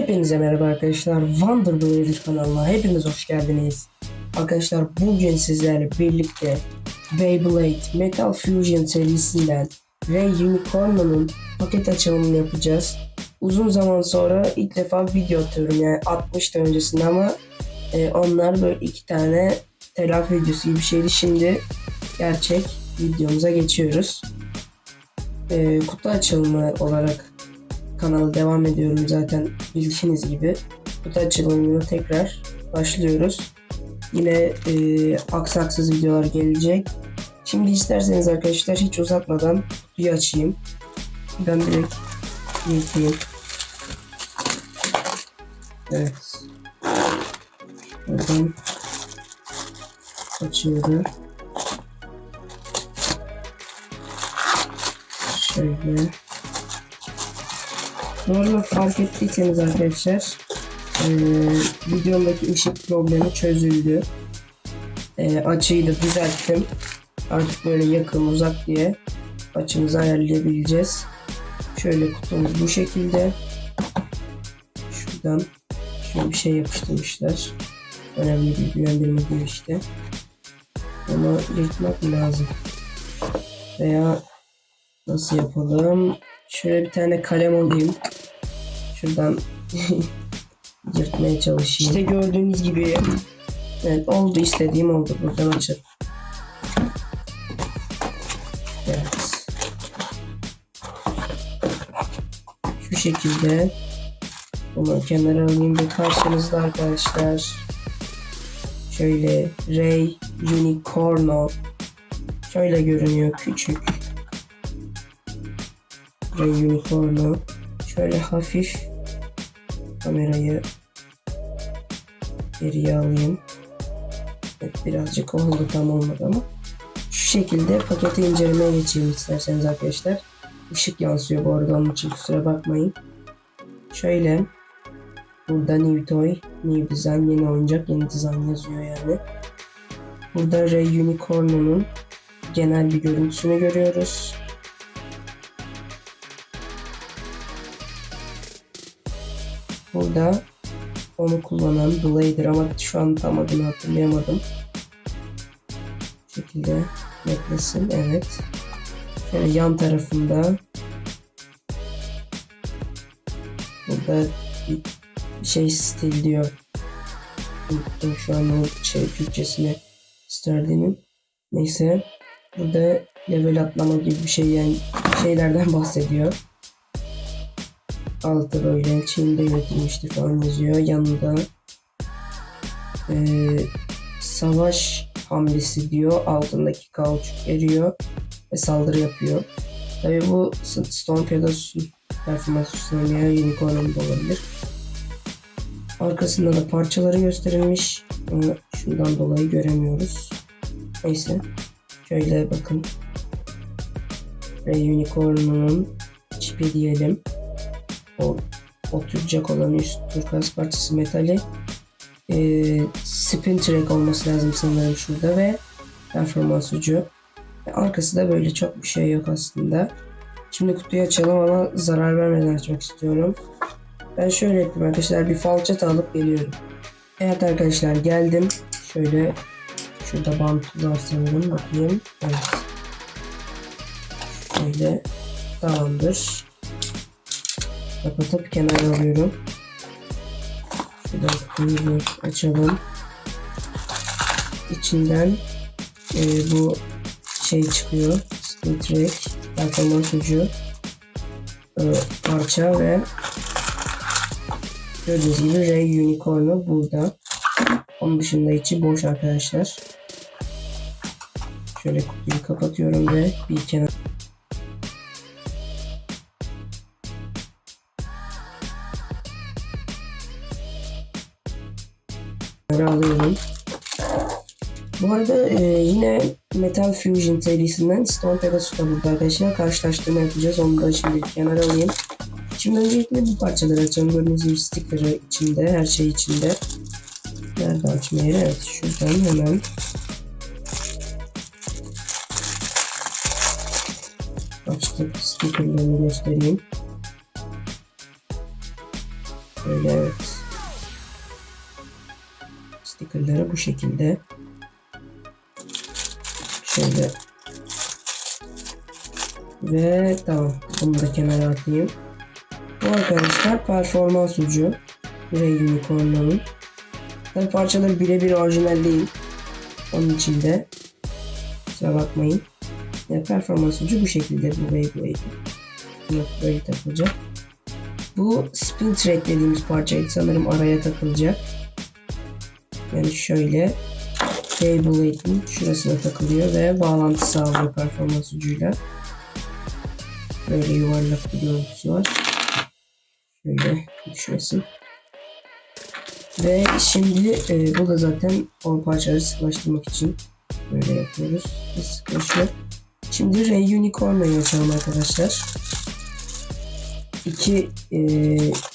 Hepinize merhaba arkadaşlar. Wonder Blader kanalına hepiniz hoş geldiniz. Arkadaşlar bugün sizlerle birlikte Beyblade Metal Fusion serisinden Ray Unicorn'un paket açılımını yapacağız. Uzun zaman sonra ilk defa video atıyorum yani 60 da öncesinde ama e, onlar böyle iki tane telafi videosu gibi bir şeydi. Şimdi gerçek videomuza geçiyoruz. E, kutu açılımı olarak kanala devam ediyorum zaten bildiğiniz gibi. Kutu açılımına tekrar başlıyoruz. Yine e, aksaksız videolar gelecek. Şimdi isterseniz arkadaşlar hiç uzatmadan kutuyu açayım. Ben direkt yıkayayım. Evet. Buradan açıldı. Şöyle. Arada fark ettiyseniz arkadaşlar eee videomdaki ışık problemi çözüldü. Eee açıyı da düzelttim. Artık böyle yakın uzak diye açımızı ayarlayabileceğiz. Şöyle kutumuz bu şekilde. Şuradan şöyle bir şey yapıştırmışlar. Önemli bilgilendirme diyor işte. Onu yırtmak lazım? Veya nasıl yapalım? Şöyle bir tane kalem alayım. Şuradan yırtmaya çalışayım. İşte gördüğünüz gibi evet oldu istediğim oldu. Buradan açıp. Evet. Şu şekilde bunu kenara alayım ve karşınızda arkadaşlar şöyle Ray Unicorno şöyle görünüyor küçük ve unicorn'u şöyle hafif kamerayı geriye alayım. Evet, birazcık oldu tam olmadı ama şu şekilde paketi incelemeye geçeyim isterseniz arkadaşlar. Işık yansıyor bu arada onun için kusura bakmayın. Şöyle burada new toy, new design, yeni oyuncak, yeni dizayn yazıyor yani. Burada Ray Unicorn'un genel bir görüntüsünü görüyoruz. Burada onu kullanan Blader ama şu an tam adını hatırlayamadım. Bu şekilde netlesin. Evet. Şöyle yan tarafında burada bir şey stil diyor. Unuttum şu an o şey Türkçesini Sterling'in. Neyse. Burada level atlama gibi bir şey yani şeylerden bahsediyor. Altı böyle Çin'de üretilmişti falan yazıyor. Yanında eee, savaş hamlesi diyor. Altındaki kauçuk eriyor ve saldırı yapıyor. Tabi bu Stone Pegasus'un performans üstlenmeye Unicorn'un da olabilir. Arkasında da parçaları gösterilmiş. Ama şundan dolayı göremiyoruz. Neyse. Şöyle bakın. Ve Unicorn'un çipi diyelim o oturacak olan üst turkuaz parçası metali e, spin track olması lazım sanırım şurada ve performans ucu. Ve arkası da böyle çok bir şey yok aslında. Şimdi kutuyu açalım ama zarar vermeden açmak istiyorum. Ben şöyle yapayım arkadaşlar bir falçata alıp geliyorum. Evet arkadaşlar geldim. Şöyle şurada bant var sanırım bakayım. Evet. Şöyle tamamdır kapatıp kenara alıyorum. Şuradan kutumuzu açalım. İçinden e, bu şey çıkıyor. Steel Track, performans ucu, e, parça ve gördüğünüz gibi Ray Unicorn'u burada. Onun dışında içi boş arkadaşlar. Şöyle kutuyu kapatıyorum ve bir alıyorum. Bu arada e, yine Metal Fusion serisinden Stone Pegasus da burada arkadaşlar. Karşılaştırma yapacağız. Onu da şimdi kenara alayım. Şimdi öncelikle bu parçaları açalım. Gördüğünüz gibi sticker'ı içinde. Her şey içinde. Nerede açma yeri? Evet şuradan hemen. Açtık. Sticker'larını göstereyim. Böyle evet. Stickerları bu şekilde. Şöyle. Ve tamam. Bunu da kenara atayım. Bu arkadaşlar performans ucu. Ray Unicorn'un. Tabi parçaları birebir orijinal değil. Onun için de kusura bakmayın. Yani performans ucu bu şekilde bu Beyblade'in. Bunu böyle takılacak. Bu spin track dediğimiz parçaydı sanırım araya takılacak. Yani şöyle Beyblade'in şurasına takılıyor ve bağlantı sağlıyor performans ucuyla. Böyle yuvarlak bir görüntüsü var. Şöyle düşmesin. Ve şimdi e, bu da zaten o parçaları sıkılaştırmak için böyle yapıyoruz. Ve sıkılaşıyor. Şimdi Ray Unicorn'u açalım arkadaşlar. İki e,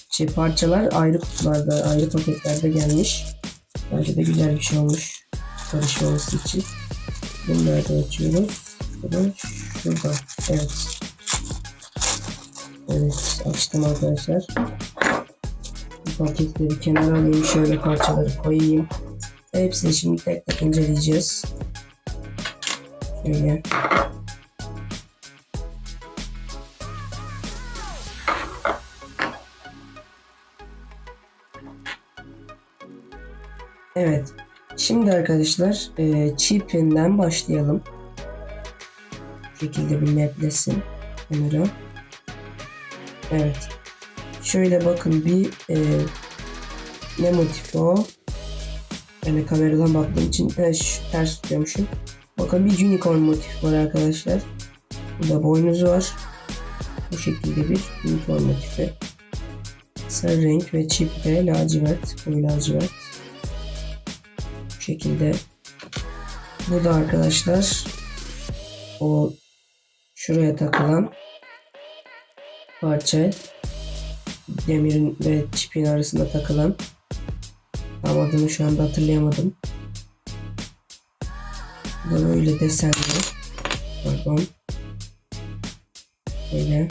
şey parçalar ayrı kutularda, ayrı paketlerde gelmiş. Bence de güzel bir şey olmuş. Karışmaması için. Bunları da açıyoruz. Bu da şurada. Evet. Evet açtım arkadaşlar. Bu paketleri kenara alayım. Şöyle parçaları koyayım. Hepsini şimdi tek tek inceleyeceğiz. Şöyle. Evet. Şimdi arkadaşlar e, chip'inden başlayalım. Bu şekilde bir netlesin kamera. Evet. Şöyle bakın bir e, ne motifi o? Yani kameradan baktığım için e, şu, ters tutuyormuşum. Bakın bir unicorn motifi var arkadaşlar. Burada boynuzu var. Bu şekilde bir unicorn motifi. Sarı renk ve çip ve lacivert. Koyu lacivert. Şekilde. Bu da arkadaşlar o şuraya takılan parça demirin ve çipin arasında takılan tam adını şu anda hatırlayamadım. Bu böyle desenli. Pardon. Böyle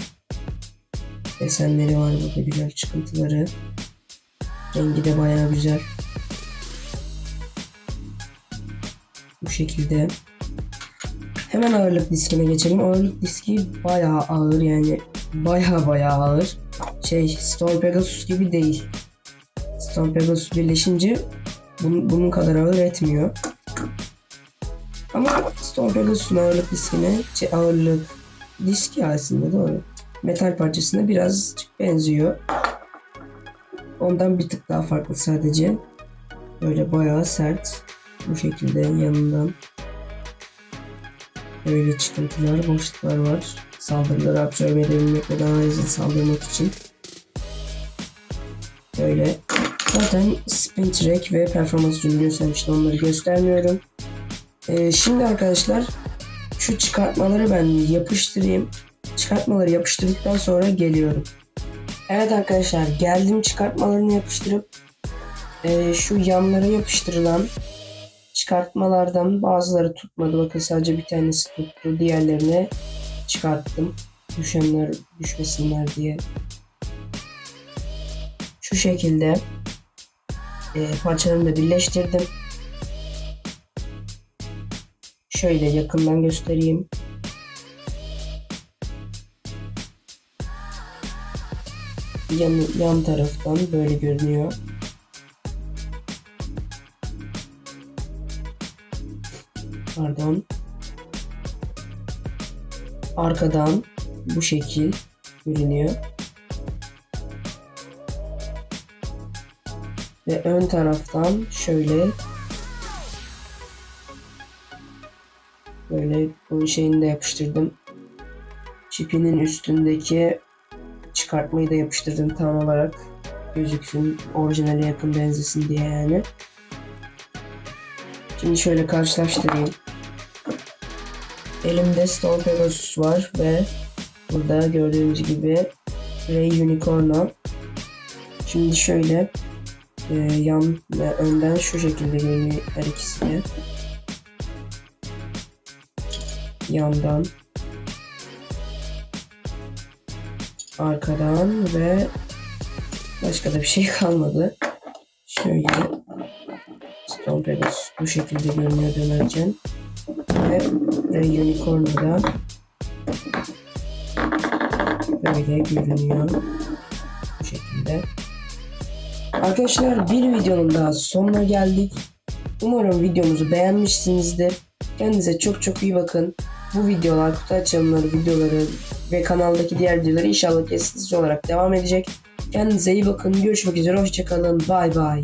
desenleri var burada güzel çıkıntıları. Rengi de bayağı güzel. Bu şekilde. Hemen ağırlık diskine geçelim. Ağırlık diski bayağı ağır yani bayağı bayağı ağır. Şey Storm Pegasus gibi değil. Storm Pegasus birleşince bunun, bunun kadar ağır etmiyor. Ama Storm Pegasus'un ağırlık diskine şey, ağırlık diski aslında doğru. Metal parçasına biraz benziyor. Ondan bir tık daha farklı sadece. Böyle bayağı sert. Bu şekilde yanından böyle çıkıntılar, boşluklar var. Saldırıları absorbe edebilmek ve daha hızlı saldırmak için. Böyle. Zaten spin track ve performans ürünü göstermiştim. Onları göstermiyorum. Ee, şimdi arkadaşlar şu çıkartmaları ben yapıştırayım. Çıkartmaları yapıştırdıktan sonra geliyorum. Evet arkadaşlar geldim çıkartmalarını yapıştırıp e, şu yanlara yapıştırılan çıkartmalardan bazıları tutmadı. Bakın sadece bir tanesi tuttu. Diğerlerini çıkarttım. Düşenler düşmesinler diye. Şu şekilde e, parçalarını da birleştirdim. Şöyle yakından göstereyim. Yan, yan taraftan böyle görünüyor. Pardon. Arkadan bu şekil görünüyor. Ve ön taraftan şöyle böyle bu şeyini de yapıştırdım. Çipinin üstündeki çıkartmayı da yapıştırdım tam olarak gözüksün orijinale yakın benzesin diye yani. Şimdi şöyle karşılaştırayım. Elimde Stone Pegasus var ve burada gördüğünüz gibi Ray Unicorno. Şimdi şöyle e, yan ve önden şu şekilde görünüyor her ikisi de. Yandan arkadan ve Başka da bir şey kalmadı. Şöyle Stone Pegasus bu şekilde görünüyor dönerken. Ve Ray Unicorn'u da böyle görünüyor. Bu şekilde. Arkadaşlar bir videonun daha sonuna geldik. Umarım videomuzu beğenmişsinizdir. Kendinize çok çok iyi bakın. Bu videolar, kutu açılımları, videoları ve kanaldaki diğer videoları inşallah kesintisiz olarak devam edecek. Kendinize iyi bakın. Görüşmek üzere. Hoşçakalın. Bay bay.